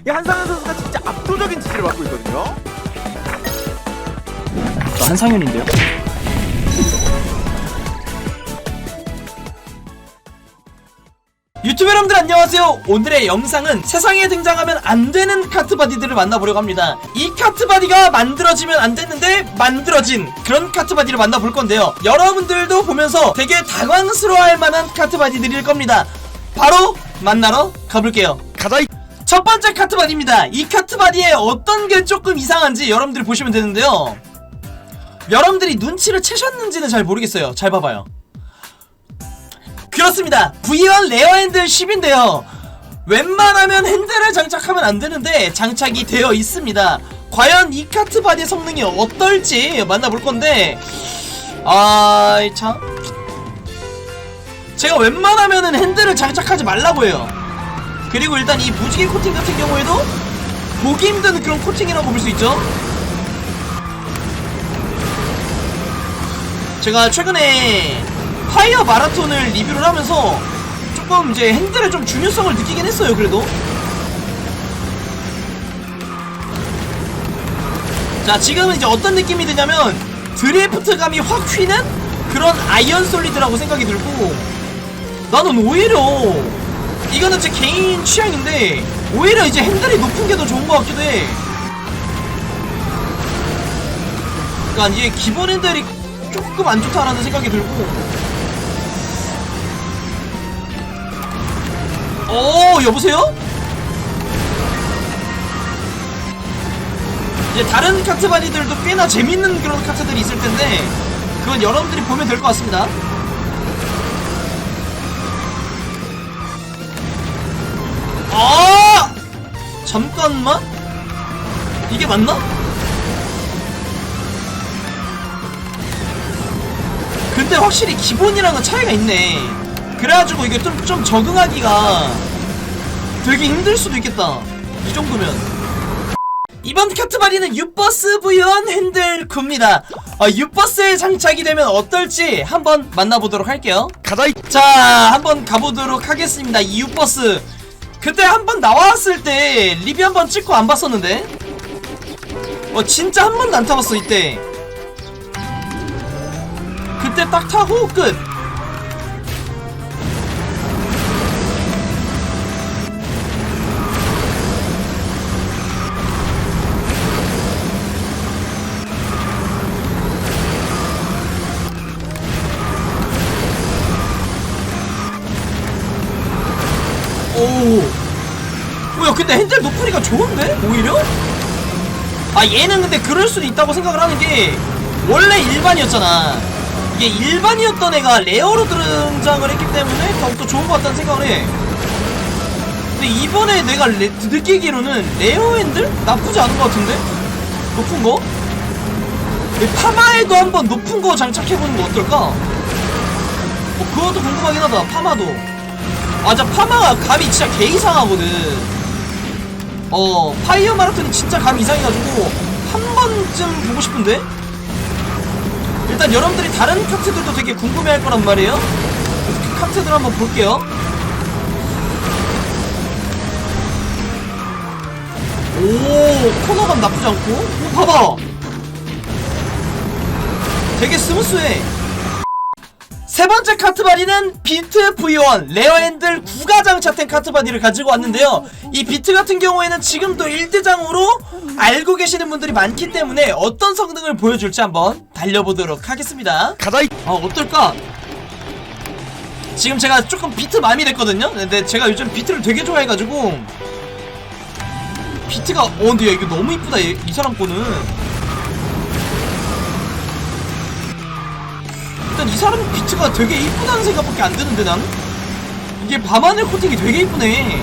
이 한상현 선수가 진짜 압도적인 지지를 받고 있거든요. 저 한상현인데요. 유튜브 여러분들 안녕하세요. 오늘의 영상은 세상에 등장하면 안 되는 카트바디들을 만나보려고 합니다. 이 카트바디가 만들어지면 안 됐는데 만들어진 그런 카트바디를 만나볼 건데요. 여러분들도 보면서 되게 당황스러워할 만한 카트바디들일 겁니다. 바로 만나러 가볼게요. 가자 이 첫 번째 카트바디입니다. 이 카트바디에 어떤 게 조금 이상한지 여러분들이 보시면 되는데요. 여러분들이 눈치를 채셨는지는 잘 모르겠어요. 잘 봐봐요. 그렇습니다. V1 레어 핸들 10인데요. 웬만하면 핸들을 장착하면 안 되는데 장착이 되어 있습니다. 과연 이 카트 바디의 성능이 어떨지 만나볼 건데, 아, 참. 제가 웬만하면은 핸들을 장착하지 말라고 해요. 그리고 일단 이 무지개 코팅 같은 경우에도 보기 힘든 그런 코팅이라고 볼 수 있죠. 제가 최근에 파이어 마라톤을 리뷰를 하면서 조금 이제 핸들의 좀 중요성을 느끼긴 했어요. 그래도 자 지금은 이제 어떤 느낌이 드냐면 드리프트감이 확 휘는 그런 아이언 솔리드라고 생각이 들고 나는 오히려 이거는 제 개인 취향인데 오히려 이제 핸들이 높은 게 더 좋은 것 같기도 해. 그러니까 이게 기본 핸들이 조금 안 좋다라는 생각이 들고. 어 여보세요? 이제 다른 카트바디들도 꽤나 재밌는 그런 카트들이 있을 텐데 그건 여러분들이 보면 될 것 같습니다. 아! 잠깐만? 이게 맞나? 근데 확실히 기본이랑은 차이가 있네. 그래가지고 이게 좀, 좀 적응하기가 되게 힘들 수도 있겠다. 이 정도면. 이번 카트바디는 유버스 V1 핸들 굽니다. 어, 유버스에 장착이 되면 어떨지 한번 만나보도록 할게요. 가자 이 자, 한번 가보도록 하겠습니다. 이 유버스. 그때 한 번 나왔을 때 리뷰 한 번 찍고 안 봤었는데. 어, 진짜 한 번도 안 타봤어, 이때. 그때 딱 타고 끝. 오. 뭐야, 근데 핸들 높으니까 좋은데? 오히려? 아, 얘는 근데 그럴 수도 있다고 생각을 하는 게, 원래 일반이었잖아. 이게 일반이었던 애가 레어로 등장을 했기 때문에 더욱더 좋은 것 같다는 생각을 해. 근데 이번에 내가 레- 느끼기로는 레어 핸들? 나쁘지 않은 것 같은데? 높은 거? 이 파마에도 한번 높은 거 장착해보는 거 어떨까? 어, 그것도 궁금하긴 하다, 파마도. 맞아 파마가 감이 진짜 개 이상하거든. 어 파이어 마라톤이 진짜 감이 이상해가지고 한 번쯤 보고 싶은데? 일단 여러분들이 다른 카트들도 되게 궁금해할 거란 말이에요. 그 카트들 한번 볼게요. 오 코너감 나쁘지 않고. 오 봐봐. 되게 스무스해 세 번째 카트바디는 비트 V1 레어 핸들 9가 장착된 카트바디를 가지고 왔는데요. 이 비트 같은 경우에는 지금도 1대장으로 알고 계시는 분들이 많기 때문에 어떤 성능을 보여줄지 한번 달려보도록 하겠습니다. 가자 이 어, 어떨까? 지금 제가 조금 비트 마음이 됐거든요? 근데 제가 요즘 비트를 되게 좋아해가지고 비트가 어 근데 야 이거 너무 이쁘다 얘- 이 사람 거는 사람 비트가 되게 이쁘다는 생각밖에 안 드는데 난 이게 밤하늘 코팅이 되게 이쁘네.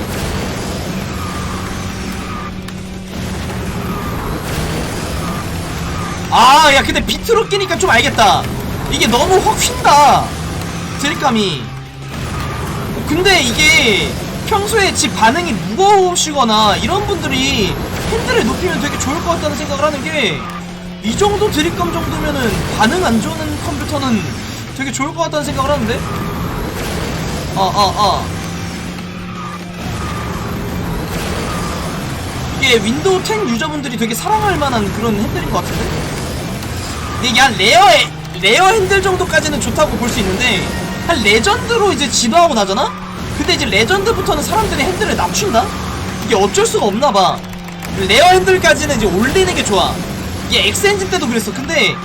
아 야 근데 비트로 끼니까 좀 알겠다. 이게 너무 확 휜다. 드립감이. 어, 근데 이게 평소에 집 반응이 무거우시거나 이런 분들이 핸들을 높이면 되게 좋을 것 같다는 생각을 하는 게 이 정도 드립감 정도면은 반응 안 좋은 컴퓨터는 되게 좋을 것 같다는 생각을 하는데 어 어, 어. 이게 윈도우 10 유저분들이 되게 사랑할 만한 그런 핸들인 것 같은데? 이게 한 레어, 레어 핸들 정도까지는 좋다고 볼 수 있는데, 한 레전드로 이제 진화하고 나잖아? 근데 이제 레전드부터는 사람들이 핸들을 낮춘다? 이게 어쩔 수가 없나봐. 레어 핸들까지는 이제 올리는 게 좋아. 이게 엑스엔진 때도 그랬어. 근데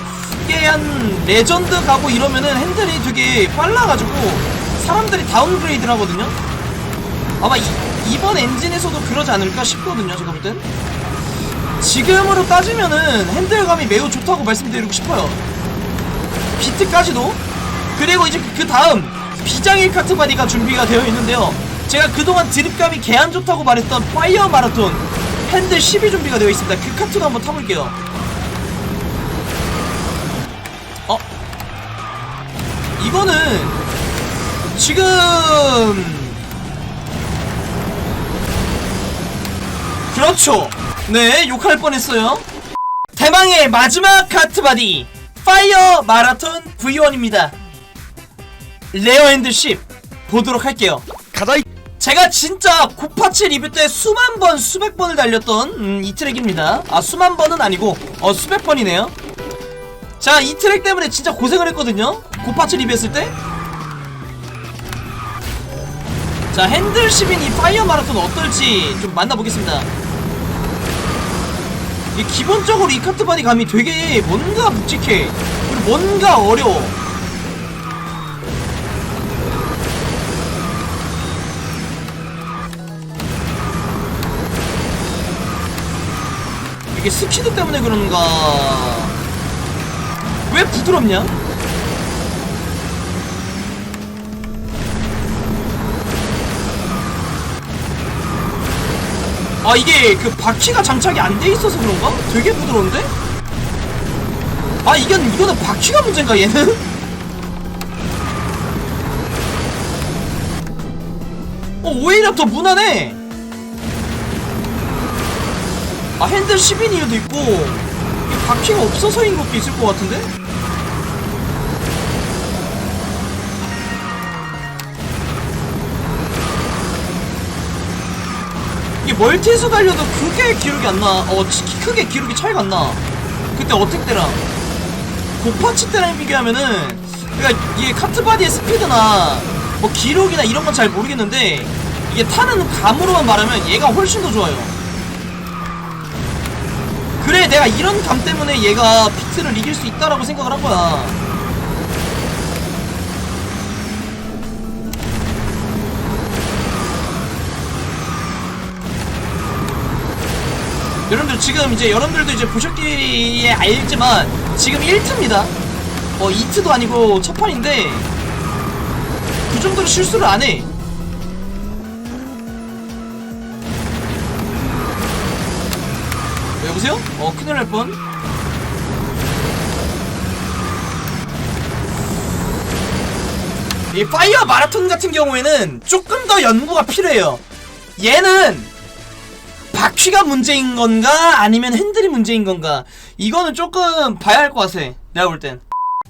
이게 한 레전드 가고 이러면은 핸들이 되게 빨라가지고 사람들이 다운그레이드를 하거든요? 아마 이, 이번 엔진에서도 그러지 않을까 싶거든요 제가 볼 땐 지금으로 따지면은 핸들감이 매우 좋다고 말씀드리고 싶어요. 비트까지도. 그리고 이제 그 다음 비장일 카트 바디가 준비가 되어 있는데요. 제가 그동안 드립감이 개 안 좋다고 말했던 파이어 마라톤 핸들 10이 준비가 되어 있습니다. 그 카트도 한번 타볼게요 이거는 지금 그렇죠. 네, 욕할 뻔했어요. 대망의 마지막 카트바디 파이어 마라톤 V1입니다. 레어핸드 10 보도록 할게요. 가자 이 제가 진짜 고파치 리뷰 때 수만 번, 수백 번을 달렸던 음, 이 트랙입니다. 아 수만 번은 아니고 어 수백 번이네요. 자, 이 트랙 때문에 진짜 고생을 했거든요. 고파치 리뷰했을 때. 자, 핸들 10인 이 파이어 마라톤 어떨지 좀 만나보겠습니다. 이 기본적으로 이 카트바디 감이 되게 뭔가 묵직해. 그리고 뭔가 어려워. 이게 스피드 때문에 그런가 왜 부드럽냐? 아 이게 그 바퀴가 장착이 안 돼 있어서 그런가? 되게 부드러운데? 아 이건 이거는 바퀴가 문제인가 얘는? 어 오히려 더 무난해 아 핸들 10인 이유도 있고 이 바퀴가 없어서인 것도 있을 것 같은데? 멀티에서 달려도 그게 기록이 안 나. 어, 치- 크게 기록이 차이가 안 나. 그때 어택 때랑 고파치 때랑 비교하면은 그러니까 이게 카트바디의 스피드나 뭐 기록이나 이런 건 잘 모르겠는데 이게 타는 감으로만 말하면 얘가 훨씬 더 좋아요. 그래 내가 이런 감 때문에 얘가 비트를 이길 수 있다라고 생각을 한 거야 여러분들 지금 이제 여러분들도 이제 보셨기에 알지만 지금 1트입니다 어 2트도 아니고 첫 판인데 그 정도로 실수를 안해 네, 여보세요? 어 큰일 날 뻔. 이 파이어 마라톤 같은 경우에는 조금 더 연구가 필요해요. 얘는 바퀴가 문제인 건가 아니면 핸들이 문제인 건가 이거는 조금 봐야 할 것 같아. 내가 볼 땐.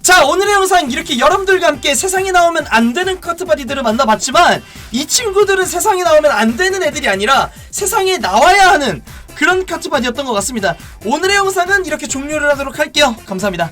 자 오늘의 영상 이렇게 여러분들과 함께 세상에 나오면 안 되는 카트바디들을 만나봤지만 이 친구들은 세상에 나오면 안 되는 애들이 아니라 세상에 나와야 하는 그런 카트바디였던 것 같습니다 오늘의 영상은 이렇게 종료를 하도록 할게요 감사합니다